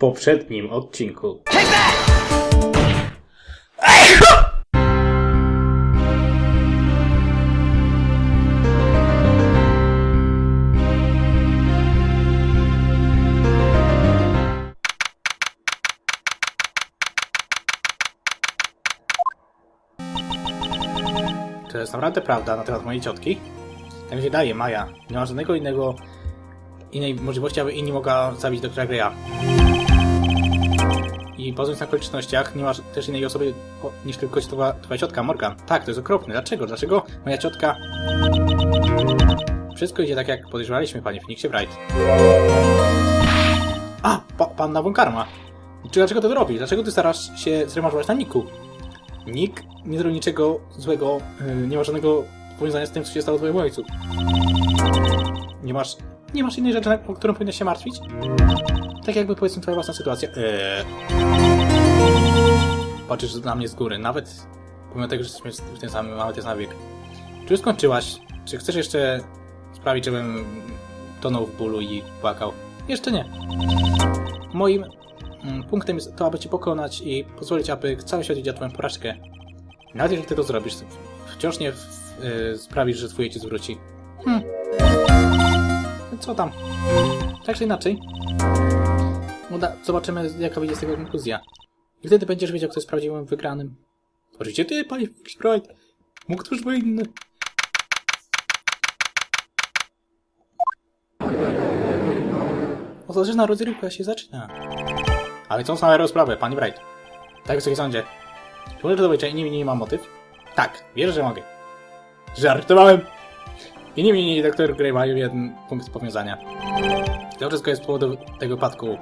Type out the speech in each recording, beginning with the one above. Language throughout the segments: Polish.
Poprzednim odcinku. To jest naprawdę prawda na temat mojej ciotki. Tak mi się daje, Maja. Nie ma żadnego innego innej możliwości, aby inni mogła zabić doktora Greya. I bazując na okolicznościach, nie masz też innej osoby niż tylko twoja, twoja ciotka Morgan. Tak, to jest okropne. Dlaczego? Dlaczego moja ciotka... Wszystko idzie tak, jak podejrzewaliśmy, panie Phoenixie Bright. A, pa, panna Von Karma. Czy dlaczego to robisz? Dlaczego ty starasz się zrewanżować na Niku? Nick nie zrobił niczego złego, yy, nie ma żadnego powiązania z tym, co się stało twojemu ojcu. Nie masz, nie masz innej rzeczy, o którą powinnaś się martwić? Tak jakby powiedzmy twoja własna sytuacja. Eee. Patrzysz na mnie z góry, nawet pomimo tego, że jesteśmy w tym samym, mamy ten sam wiek. Czy już skończyłaś? Czy chcesz jeszcze sprawić, żebym tonął w bólu i płakał? Jeszcze nie. Moim mm, punktem jest to, aby cię pokonać i pozwolić, aby cały świat widział twoją porażkę. Nawet jeżeli ty to zrobisz, wciąż nie y, sprawisz, że twój ojciec wróci. Hmm. Co tam? Tak czy inaczej. Uda, zobaczymy, jaka wyjdzie z tego konkluzja. I wtedy będziesz wiedział, kto jest prawdziwym wygranym. Oczywiście ty, panie Sprite. Mógł ktoś był inny. Oto zaczyna rozrywka się zaczyna. Ale co same rozprawy, pani Bright? Tak, wysoki sądzie. Czy możesz dowiedzieć, że inni nie ma motyw? Tak, wierzę, że mogę. Żartowałem! Inni mi doktor Grey mają jeden punkt powiązania. To wszystko jest z powodu tego wypadku e,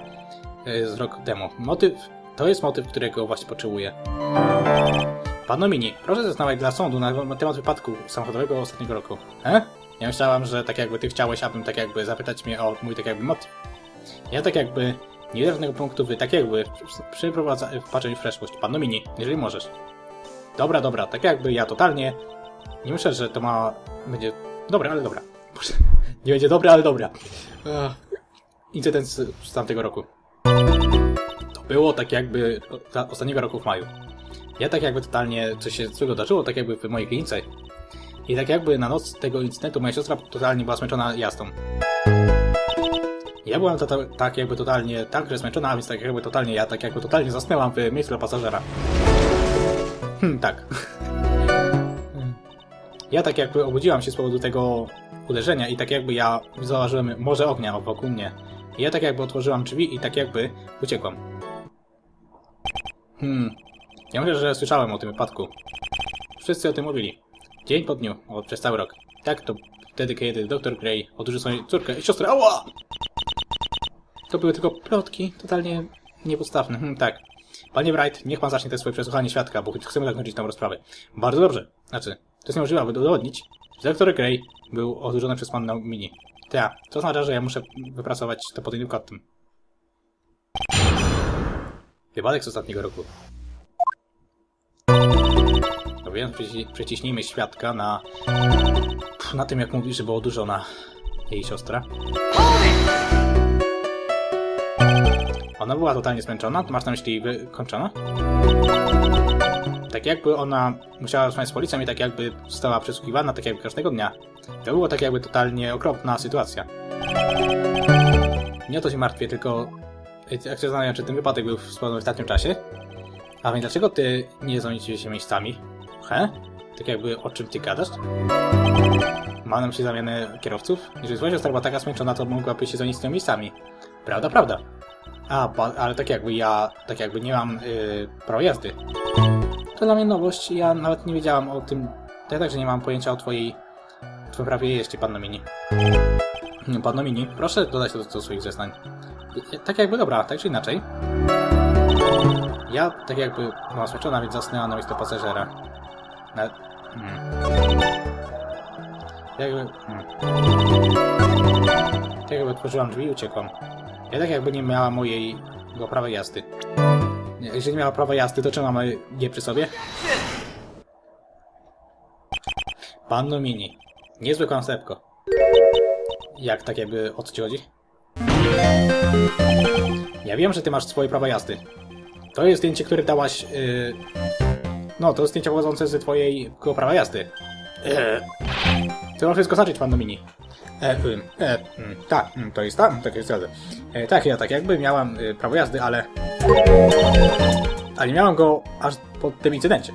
z rok temu. Motyw, to jest motyw, którego właśnie potrzebuję. Pano Mini, proszę zastanawiać dla sądu na, temat wypadku samochodowego ostatniego roku. He? Ja myślałam, że tak jakby ty chciałeś, abym tak jakby zapytać mnie o mój tak jakby motyw. Ja tak jakby nie widzę żadnego punktu, wy tak jakby przeprowadza wpatrzeń w przeszłość. Pano Mini, jeżeli możesz. Dobra, dobra, tak jakby ja totalnie nie myślę, że to ma... będzie... Dobra, ale dobra. Nie będzie dobre, ale dobra. Incydent z tamtego roku. To było tak jakby ostatniego roku w maju. Ja tak jakby totalnie coś się złego zdarzyło, tak jakby w mojej klinice. I tak jakby na noc tego incydentu moja siostra totalnie była zmęczona jazdą. Ja byłam tak jakby totalnie także zmęczona, więc tak jakby totalnie ja tak jakby totalnie zasnęłam w miejscu dla pasażera. Hmm, tak. Ja tak jakby obudziłam się z powodu tego uderzenia i tak jakby ja zauważyłem morze ognia wokół mnie. Ja tak jakby otworzyłam drzwi i tak jakby uciekłam. Hmm. Ja myślę, że słyszałem o tym wypadku. Wszyscy o tym mówili. Dzień po dniu, o, przez cały rok. Tak, to wtedy, kiedy dr Grey odurzył swoją córkę i siostrę. Ała! To były tylko plotki, totalnie niepodstawne. Hmm, tak. Panie Bright, niech pan zacznie te swoje przesłuchanie świadka, bo chcemy zakończyć tę rozprawę. Bardzo dobrze. Znaczy, to jest niemożliwe, aby udowodnić, że dr Grey był odurzony przez pannę Mini. Ta, to oznacza, że ja muszę wypracować to pod innym kątem. Wypadek z ostatniego roku. No więc przeci- przeciśnijmy świadka na... na tym, jak mówi, że była odurzona jej siostra. Ona była totalnie zmęczona? To masz na myśli wykończona? Tak jakby ona musiała rozmawiać z policją i tak jakby została przesłuchiwana tak jakby każdego dnia. To było tak jakby totalnie okropna sytuacja. Nie o to się martwię, tylko jak się zastanawiam, czy ten wypadek był w ostatnim czasie. A więc dlaczego ty nie zamienicie się miejscami? He? Tak jakby o czym ty gadasz? Mam na myśli zamianę kierowców? Jeżeli siostra była taka zmęczona, to mogłaby się zamienić z tymi miejscami. Prawda, prawda. A, ale tak jakby ja, tak jakby nie mam yy, prawa jazdy. To dla mnie nowość, ja nawet nie wiedziałam o tym. Ja także nie mam pojęcia o twojej, twoim prawie jeździe, panno Mini. Hmm, Panno Mini, proszę dodać to do, do swoich zeznań. Ja- Tak jakby, dobra, tak czy inaczej. Ja tak jakby byłam zmęczona, więc zasnęłam na miejscu pasażera. Na... Hmm. Jakby... Hmm. Tak jakby otworzyłam drzwi i uciekłam. Ja tak jakby nie miała mojej go prawa jazdy. Nie, Jeżeli miała prawa jazdy, to czemu mamy je przy sobie? Panno Mini. Niezłe konceptko. Jak tak jakby o co ci chodzi? Ja wiem, że ty masz swoje prawa jazdy. To jest zdjęcie, które dałaś. Yy... No, to jest zdjęcie pochodzące z twojego prawa jazdy. Eee. Ty masz wszystko znaczyć, pan Domini. E, ym, e, mm, tak, mm, to jest tak, tak jest. E, tak, ja tak jakby miałam y, prawo jazdy, ale. Ale miałam go aż po tym incydencie.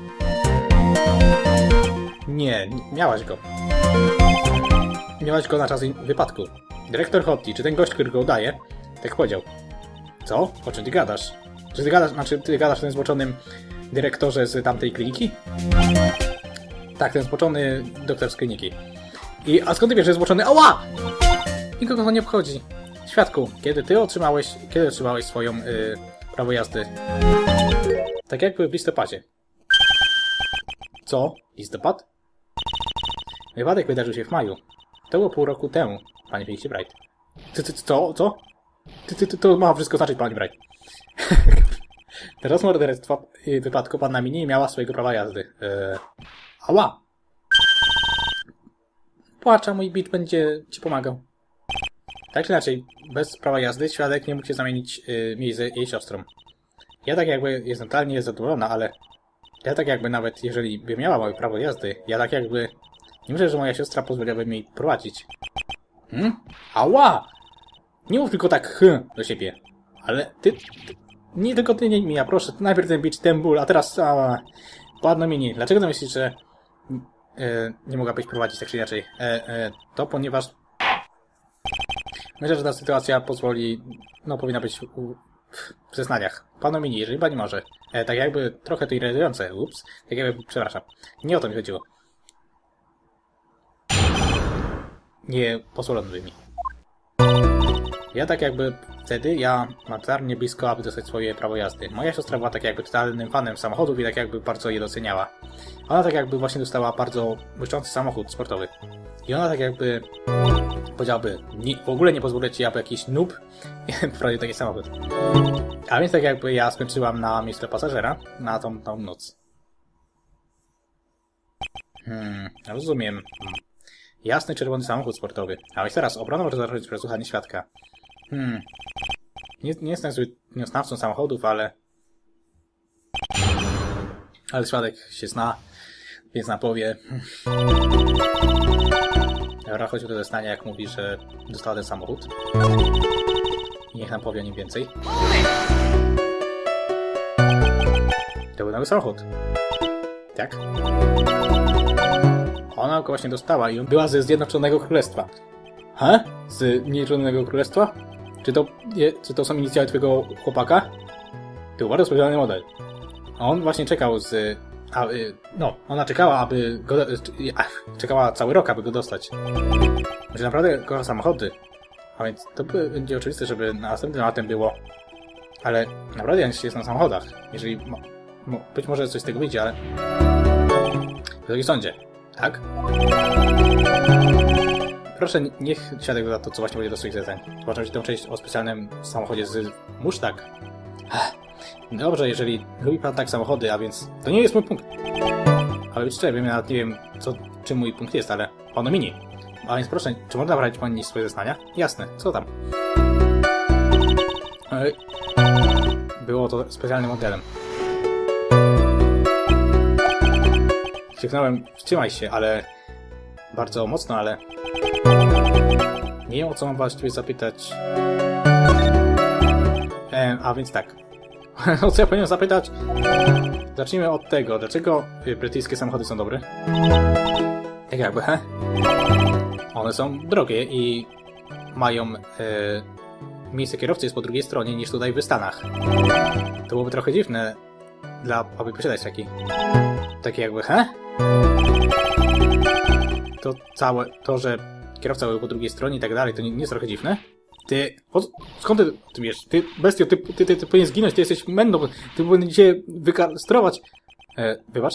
Nie, miałaś go. Miałaś go na czas wypadku. Dyrektor Hotti, czy ten gość, który go udaje, tak powiedział. Co? O czym ty gadasz? Czy ty gadasz, znaczy ty gadasz o tym zboczonym dyrektorze z tamtej kliniki? Tak, ten zboczony doktor z kliniki. I, a skąd ty wiesz, że jest zboczony? Ała! Nikogo to nie obchodzi. Świadku, kiedy ty otrzymałeś, kiedy otrzymałeś swoją y, prawo jazdy? Tak jakby w listopadzie. Co? Listopad? Wypadek wydarzył się w maju. To było pół roku temu, panie Felicity Bright. Ty, ty, co? Co? Ty, ty, ty, to ma wszystko znaczyć, panie Bright. Teraz morderstwa y, wypadku panna Mini nie miała swojego prawa jazdy. Eee, ała! Płacza, mój bicz będzie ci pomagał. Tak czy inaczej, bez prawa jazdy świadek nie mógł się zamienić y, miejsce jej siostrą. Ja tak jakby jestem totalnie zadowolona, ale ja tak jakby nawet jeżeli by miała moje prawo jazdy, ja tak jakby nie myślę, że moja siostra pozwoliłaby mi prowadzić. Hmm? Ała! Nie mów tylko tak hm do siebie. Ale ty, ty nie tylko ty, nie ja proszę, najpierw ten bicz, ten ból, a teraz a, ładno mini. Dlaczego ty myślisz, że e, nie mogłabyś prowadzić tak czy inaczej? E, e, to ponieważ myślę, że ta sytuacja pozwoli, no powinna być u, w zeznaniach. Panu mini, jeżeli pani może. Tak jakby trochę to irytujące, ups, tak jakby, przepraszam. Nie o to mi chodziło. Nie pozwolono mi. Ja tak jakby wtedy, ja mam nie blisko, aby dostać swoje prawo jazdy. Moja siostra była tak jakby totalnym fanem samochodów i tak jakby bardzo je doceniała. Ona tak jakby właśnie dostała bardzo błyszczący samochód sportowy. I ona tak jakby powiedziałaby, nie, w ogóle nie pozwolę ci, aby jakiś noob prowadził taki samochód. A więc tak jakby ja skończyłam na miejscu pasażera na tą, tą noc. Hmm, rozumiem. Jasny czerwony samochód sportowy. A więc teraz obronę może zacząć przesłuchanie świadka. Hmm. Nie, nie jestem zbytnio znawcą samochodów, ale... Ale świadek się zna, więc na powie... Dobra, chodźmy do zeznania, jak mówi, że dostała ten samochód. Niech nam powie o nim więcej. To był nowy samochód. Tak? Ona go właśnie dostała i była ze Zjednoczonego Królestwa. He? Z Zjednoczonego Królestwa? Czy to, je, czy to są inicjały twojego chłopaka? Był bardzo specjalny model. On właśnie czekał z... A, y, no, ona czekała, aby go... Ach, czekała cały rok, aby go dostać. Że naprawdę kocha samochody. A więc to będzie oczywiste, żeby następnym tematem było... Ale naprawdę ja się jest na samochodach. Jeżeli... Mo, mo, być może coś z tego wyjdzie, ale... W sądzie, tak? Proszę, niech świadek doda to, co właśnie będzie swoich zeznań. Zgłaszam się tę część o specjalnym samochodzie z Musztak. Dobrze, jeżeli lubi pan tak samochody, a więc to nie jest mój punkt. Ale być szczerym, ja nawet nie wiem, co, czym mój punkt jest, ale panu mini. A więc proszę, czy można brać pani swoje zeznania? Jasne, co tam? Było to specjalnym modelem. Krzyknąłem, wstrzymaj się, ale... Bardzo mocno, ale... Nie o co mam właściwie zapytać. E, a więc tak. o co ja powinienem zapytać? Zacznijmy od tego. Dlaczego y, brytyjskie samochody są dobre? Tak jakby, he? One są drogie i mają e, miejsce kierowcy jest po drugiej stronie niż tutaj w Stanach. To byłoby trochę dziwne, dla, aby posiadać taki. Taki jakby, he? To całe, to, że kierowca był po drugiej stronie i tak dalej, to nie, nie jest trochę dziwne? Ty, o, skąd ty, ty wiesz? Ty, bestio, ty, ty, ty, ty powinien zginąć, ty jesteś mędą, ty powinien się wykastrować. E, wybacz?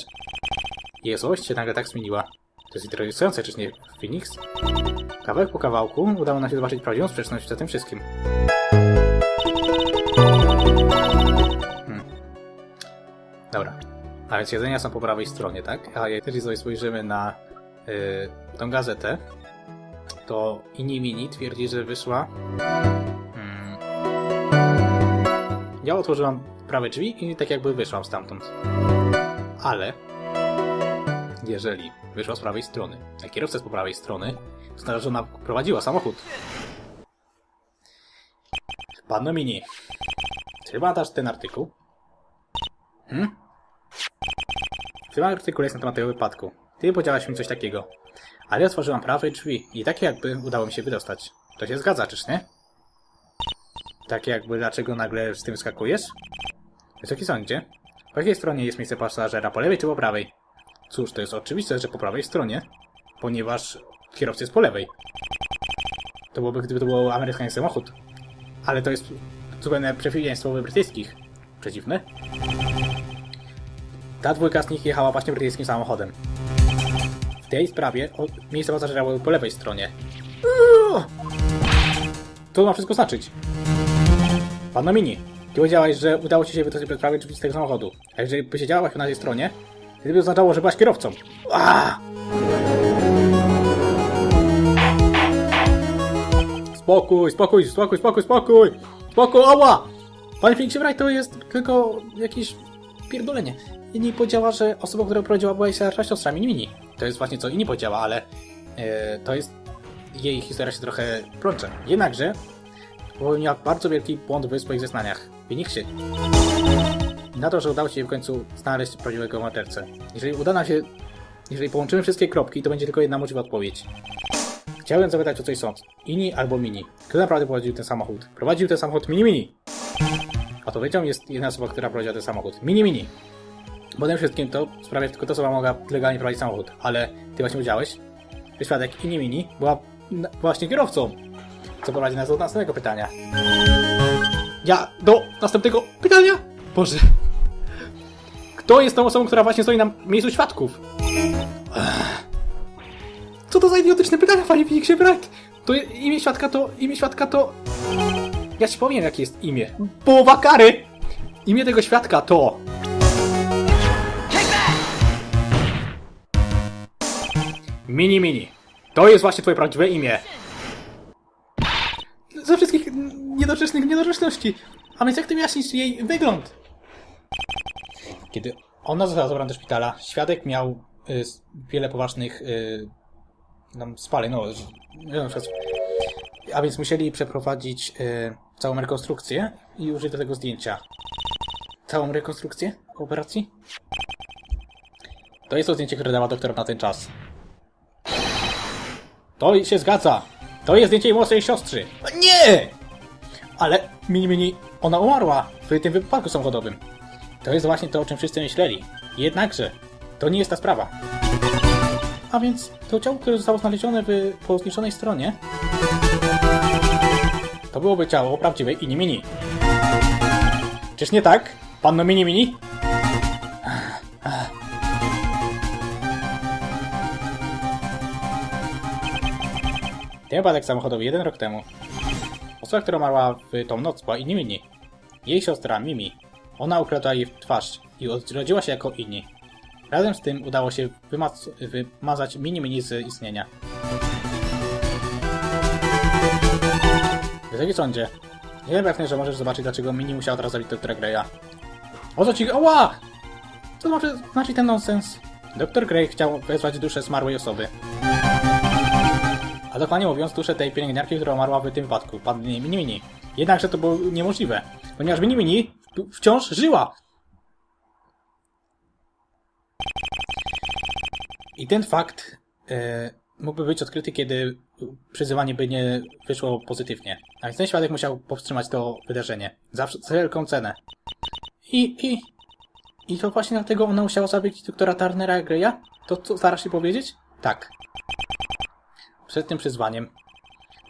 Jezuś się nagle tak zmieniła. To jest interesujące, czyż nie Phoenix? Kawałek po kawałku udało nam się zobaczyć prawdziwą sprzeczność za tym wszystkim. Hmm. Dobra. A więc jedzenia są po prawej stronie, tak? A jeżeli sobie spojrzymy na yy, tą gazetę, to Inni Mini twierdzi, że wyszła. Hmm, Ja otworzyłam prawe drzwi i tak jakby wyszłam stamtąd. Ale jeżeli wyszła z prawej strony, a kierowca jest po prawej strony, to znaczy, że ona prowadziła samochód. Panno Mini, czy badasz ten artykuł? Hmm? W tym artykule jest na temat tego wypadku. Ty powiedziałaś mi coś takiego. Ale ja otworzyłam prawe drzwi i tak jakby udało mi się wydostać. To się zgadza, czyż nie? Tak jakby dlaczego nagle z tym skakujesz? Wysoki sądzie, po jakiej stronie jest miejsce pasażera? Po lewej czy po prawej? Cóż, to jest oczywiste, że po prawej stronie, ponieważ kierowca jest po lewej. To byłoby, gdyby to był amerykański samochód. Ale to jest zupełne przeciwieństwo brytyjskich. Przeciwne? Ta dwójka z nich jechała właśnie brytyjskim samochodem. Tej sprawie o, miejsce pasażera było po lewej stronie. To ma wszystko znaczyć. Panno Mini, ty powiedziałaś, że udało ci się wydostać przez prawie drzwi z tego samochodu. A jeżeli by siedziałaś na tej stronie, to by oznaczało, że byłaś kierowcą. Spokój, spokój, spokój, spokój, spokój! Spokój, ała! Panie Wright, to jest tylko jakieś pierdolenie. Inni powiedziała, że osobą, która prowadziła była jej starsza siostra Mini Mini. To jest właśnie co inni powiedziała, ale e, to jest... Jej historia się trochę plącze. Jednakże popełniła bardzo wielki błąd w swoich zeznaniach. Wynik się na to, że udało się w końcu znaleźć prawdziwego mordercę. Jeżeli uda nam się, jeżeli połączymy wszystkie kropki, to będzie tylko jedna możliwa odpowiedź. Chciałem zapytać o coś sąd. Ini albo Mini. Kto naprawdę prowadził ten samochód? Prowadził ten samochód Mini Mini. Odpowiedzią jest jedna osoba, która prowadziła ten samochód. Mini Mini. Potem wszystkim to sprawia, tylko ta osoba mogła legalnie prowadzić samochód. Ale ty właśnie powiedziałeś, że świadek Ini Mini była właśnie kierowcą. Co prowadzi nas do następnego pytania. Ja do następnego pytania? Boże. Kto jest tą osobą, która właśnie stoi na miejscu świadków? Co to za idiotyczne pytania, panie Felixie Bright? To imię świadka to... imię świadka to... Ja ci powiem, jakie jest imię. Połowa kary! Imię tego świadka to... Mini Mini. To jest właśnie twoje prawdziwe imię. Ze wszystkich niedorzecznych niedorzeczności. A więc jak ty wyjaśnisz jej wygląd? Kiedy ona została zabrana do szpitala, świadek miał y, wiele poważnych y, tam spaleń, no, przez- a więc musieli przeprowadzić y, całą rekonstrukcję i użyć do tego zdjęcia. Całą rekonstrukcję operacji? To jest to zdjęcie, które dała doktor na ten czas. To się zgadza. To jest zdjęcie młodszej siostry. Nie! Ale mini mini, ona umarła w tym wypadku samochodowym. To jest właśnie to, o czym wszyscy myśleli. Jednakże, to nie jest ta sprawa. A więc to ciało, które zostało znalezione w, po zniszczonej stronie, to byłoby ciało prawdziwej Ini Mini. Czyż nie tak, panno Mini Mini? Ten wypadek samochodowy jeden rok temu. Osoba, która umarła w tą noc była Ini Mini. Jej siostra Mimi. Ona ukradła jej twarz i odrodziła się jako inni. Razem z tym udało się wymaz- wymazać Mini Mini z istnienia. Wysoki sądzie, jestem pewny, że możesz zobaczyć, dlaczego Mini musiała teraz zabić doktora Greya. O co ci... Oła! Co znaczy, znaczy ten nonsens? Doktor Grey chciał wezwać duszę zmarłej osoby. A dokładnie mówiąc, duszę tej pielęgniarki, która umarła w tym wypadku, panny Mini Mini. Jednakże to było niemożliwe, ponieważ Mini Mini wciąż żyła. I ten fakt e, mógłby być odkryty, kiedy przyzywanie by nie wyszło pozytywnie. A więc ten świadek musiał powstrzymać to wydarzenie. Za wszelką cenę. I, i, I to właśnie dlatego ona musiała zabić doktora Turnera Greya? To co starasz się powiedzieć? Tak. Przed tym przyzwaniem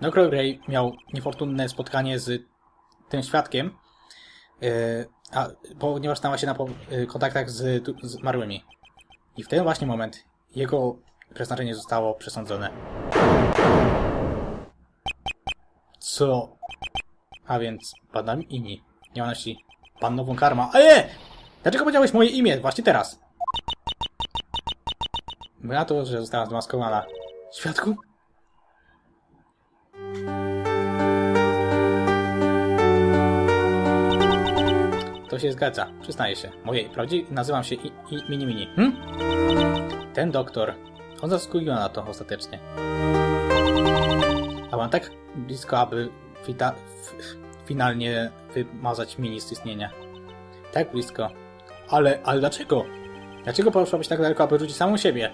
Dr. Grey miał niefortunne spotkanie z tym świadkiem, e, a, ponieważ stała się na e, kontaktach z, zmarłymi. I w ten właśnie moment jego przeznaczenie zostało przesądzone. Co? A więc panna Imi. Nie ma na myśli pannową karma. Eee! Dlaczego powiedziałeś moje imię właśnie teraz? Na to, że została zmaskowana. Świadku? To się zgadza, przyznaję się. Moje prawdziwie nazywam się I, I, Mini Mini. Hm? Ten doktor, on zasługiwał na to ostatecznie. A mam tak blisko, aby finalnie wymazać Mini z istnienia. Tak blisko. Ale, ale dlaczego? Dlaczego poszłabyś tak daleko, aby rzucić samą siebie?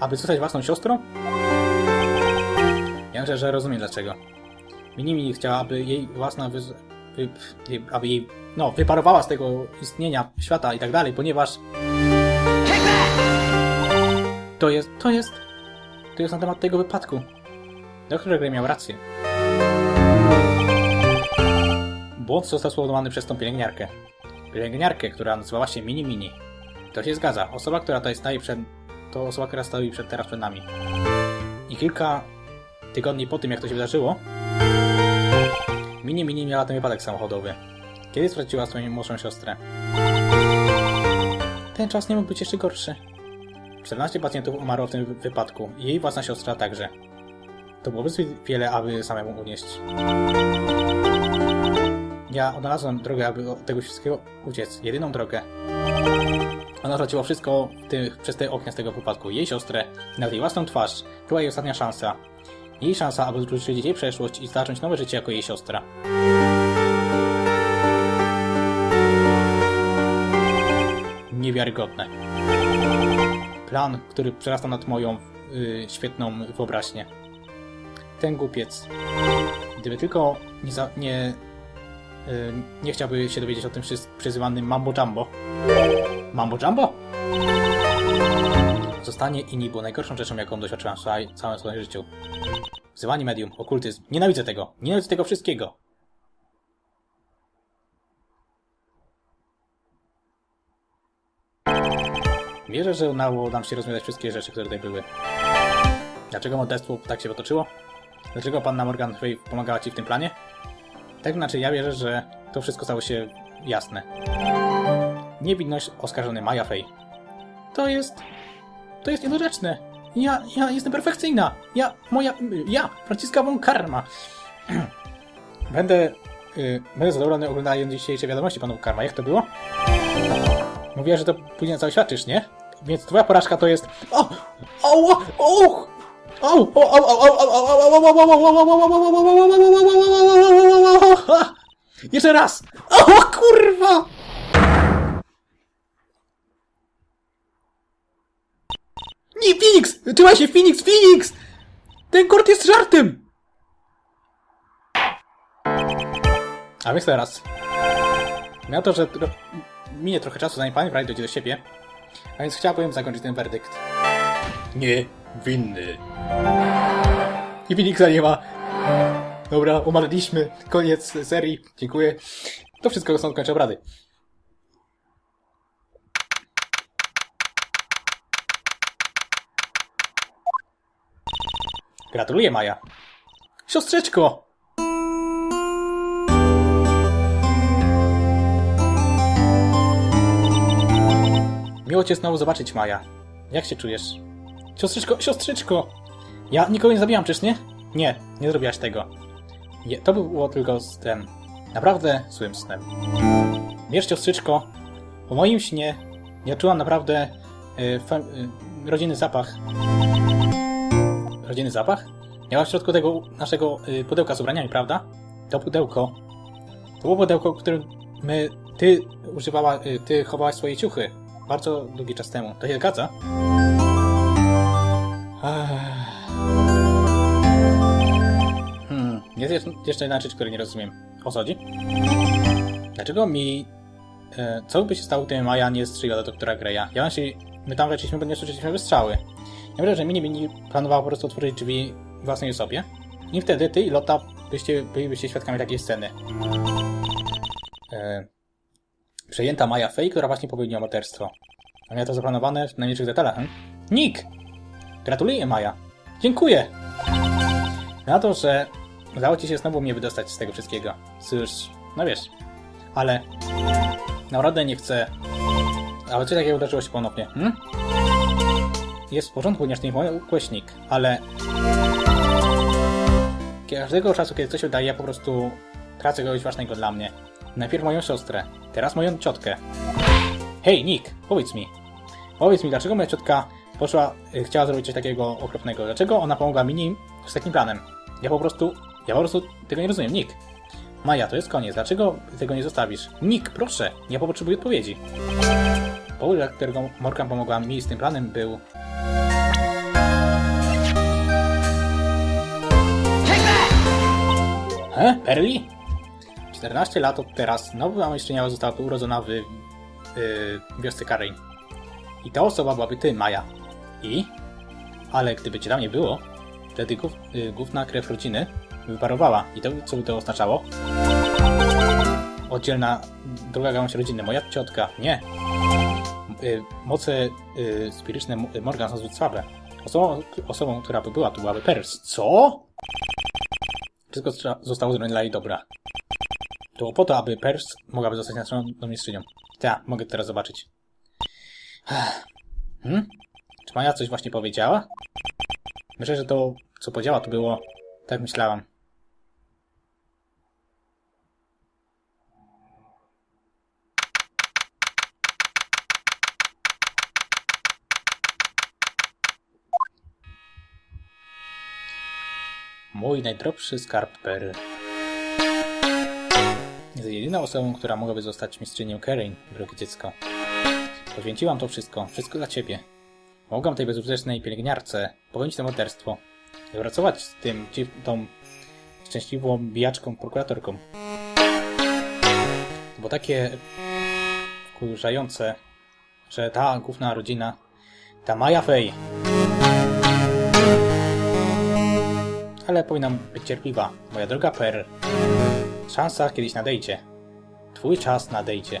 Aby zostać własną siostrą? Ja myślę, że rozumiem dlaczego. Minimi chciała, aby jej własna wy, wy, jej- aby jej, no, wyparowała z tego istnienia świata i tak dalej, ponieważ to jest, to jest, to jest na temat tego wypadku. Doktor Gray miał rację. Błąd został spowodowany przez tą pielęgniarkę. Pielęgniarkę, która nazywała się Mini Mini. To się zgadza. Osoba, która tutaj stoi przed, to osoba, która stoi przed, teraz przed nami. I kilka tygodni po tym, jak to się wydarzyło, Mini Mini miała ten wypadek samochodowy. Kiedy straciła swoją młodszą siostrę. Ten czas nie mógł być jeszcze gorszy. 14 pacjentów umarło w tym wy- wypadku i jej własna siostra także. To byłoby zbyt wiele, aby samemu unieść. Ja odnalazłem drogę, aby od tego wszystkiego uciec. Jedyną drogę. Ona straciła wszystko tych, przez te okna z tego wypadku. Jej siostrę, nawet jej własną twarz. Była jej ostatnia szansa. Jej szansa, aby zwrócić jej przeszłość i zacząć nowe życie jako jej siostra. Niewiarygodne. Plan, który przerasta nad moją y, świetną wyobraźnię. Ten głupiec. Gdyby tylko nie, za, nie, y, nie chciałby się dowiedzieć o tym przyzywanym Mambo Jumbo. Mambo Jumbo? Zostanie inni było najgorszą rzeczą, jaką doświadczyłam w całym swoim życiu. Wzywanie medium, okultyzm. Nienawidzę tego. Nienawidzę tego wszystkiego. Wierzę, że udało nam się rozwiązać wszystkie rzeczy, które tutaj były. Dlaczego morderstwo tak się potoczyło? Dlaczego panna Morgan pomagała ci w tym planie? Tak znaczy, ja wierzę, że to wszystko stało się jasne. Niewinność oskarżony Maja Fay. To jest... To jest niedorzeczne. Ja, ja jestem perfekcyjna. Ja, moja, ja, Franciska von Karma. Będę, y, będę zadowolony oglądając dzisiejsze wiadomości panów Karma. Jak to było? Mówiła, że to później cały świat, czyż nie? Więc twoja porażka to jest... O! O! O! O! Jeszcze raz! O kurwa! Nie, Phoenix! Trzymaj się, Phoenix! Phoenix! Ten kort jest żartem! A więc teraz. Na to, że minie trochę czasu, zanim pan Wright dojdzie do siebie, a więc chciałbym zakończyć ten werdykt. Nie, winny. I Phoenixa nie ma. Dobra, umarliśmy. Koniec serii. Dziękuję. To wszystko są kończę obrady. Gratuluję, Maja. Siostrzeczko! Miło cię znowu zobaczyć, Maja. Jak się czujesz? Siostrzyczko, siostrzyczko! Ja nikogo nie zabijam, czyż nie? Nie, nie zrobiłaś tego. Nie, to było tylko snem. Naprawdę złym snem. Wiesz, siostrzyczko, po moim śnie ja czułam naprawdę y, y, rodzinny zapach. Rodzinny zapach? Miała w środku tego naszego y, pudełka z ubraniami, prawda? To pudełko. To było pudełko, w którym my, ty używała, y, ty chowałaś swoje ciuchy. Bardzo długi czas temu. To się zgadza? Hmm, jest jeszcze- jedna rzecz, której nie rozumiem. O co chodzi? Dlaczego mi... E, co by się stało, gdyby Maja nie strzeliła do doktora Greya? Ja myślę, my tam weszliśmy, bo nie słyszeliśmy wystrzały. Ja myślę, że Mini Mini planowała po prostu otworzyć drzwi własnej osobie. I wtedy ty i Lotta byście, bylibyście świadkami takiej sceny. E, przejęta Maja Fey, która właśnie popełniła morderstwo. A miała to zaplanowane w najmniejszych detalach, hm? Nick! Gratuluję, Maja. Dziękuję! Na to, że udało ci się znowu mnie wydostać z tego wszystkiego. Cóż, no wiesz. Ale naprawdę nie chcę... Ale co takiego uderzyło się ponownie, hm? Jest w porządku, ponieważ nie pomogłeś Nick, ale... Każdego czasu, kiedy coś udaje, ja po prostu tracę kogoś ważnego dla mnie. Najpierw moją siostrę, teraz moją ciotkę. Hej, Nick, powiedz mi. Powiedz mi, dlaczego moja ciotka poszła, y, chciała zrobić coś takiego okropnego? Dlaczego ona pomogła mi nim z takim planem? Ja po prostu, ja po prostu tego nie rozumiem, Nick. Maja, to jest koniec. Dlaczego tego nie zostawisz? Nick, proszę, ja potrzebuję odpowiedzi. Powód, dla którego Morgan pomogła mi z tym planem był... He? Perli? 14 lat od teraz nowa mistrzynia została urodzona w yy, wiosce Karain. I ta osoba byłaby ty, Maja. I? Ale gdyby cię tam nie było, wtedy gów, yy, główna krew rodziny wyparowała. I to, co by to oznaczało? Oddzielna druga gałąź rodziny. Moja ciotka. Nie. Y, moce y, spiryczne Morgan są zbyt słabe. Osobą, osobą, która by była, to byłaby Pers. Co? Wszystko zostało zrobione dla jej dobra. To po to, aby Pers mogłaby zostać następną mistrzynią. Tak, mogę teraz zobaczyć. Hmm? Czy Maja coś właśnie powiedziała? Myślę, że to, co powiedziała, to było... Tak myślałam. Mój najdrobszy skarb Pearl. Jest jedyną osobą, która mogłaby zostać mistrzynią Karen, drogie dziecko. Poświęciłam to wszystko, wszystko dla ciebie. Mogłam tej bezużytecznej pielęgniarce popełnić to morderstwo. I pracować z tym, tą szczęśliwą bijaczką, prokuratorką. To było takie wkurzające, że ta główna rodzina, ta Maja Fey, ale powinnam być cierpliwa, moja droga Per. Szansa kiedyś nadejdzie. Twój czas nadejdzie.